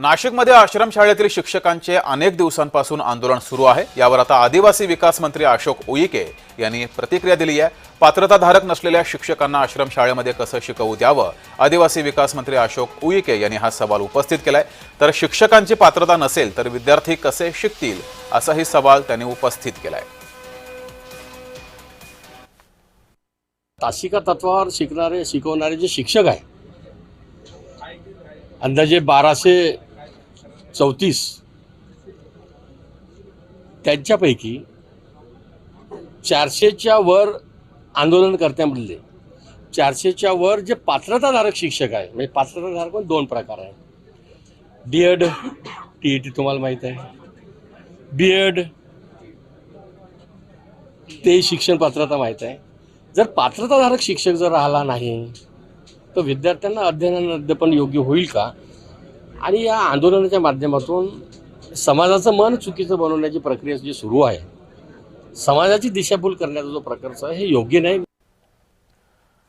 नाशिकमध्ये आश्रमशाळेतील शिक्षकांचे अनेक दिवसांपासून आंदोलन सुरू आहे. यावर आता आदिवासी विकास मंत्री अशोक उईके यांनी प्रतिक्रिया दिली आहे. पात्रताधारक नसलेल्या शिक्षकांना आश्रमशाळेमध्ये कसं शिकवू द्यावं? आदिवासी विकास मंत्री अशोक उईके यांनी हा सवाल उपस्थित केलाय. तर शिक्षकांची पात्रता नसेल तर विद्यार्थी कसे शिकतील? असाही सवाल त्यांनी उपस्थित केलाय. तासिका तत्वावर शिकणारे शिकवणारे जे शिक्षक आहे अंदाजे बाराशे चौतीस. त्यांच्यापैकी चारशेच्या वर आंदोलनकर्त्यांमधले चारशेच्या वर जे पात्रताधारक शिक्षक आहे म्हणजे पात्रताधारक पण दोन प्रकार आहे D Ed T E T तुम्हाला माहीत आहे. बी एड ते शिक्षण पात्रता माहीत आहे. जर पात्रताधारक शिक्षक जर राहिला नाही तर विद्यार्थ्यांना अध्ययनानं अध्यापन योग्य होईल का? आणि या आंदोलनाच्या माध्यमातून समाजाचं मन चुकीचं बनवण्याची प्रक्रिया जी सुरू आहे समाजाची दिशाभूल करण्याचा जो प्रकारचा आहे हे योग्य नाही.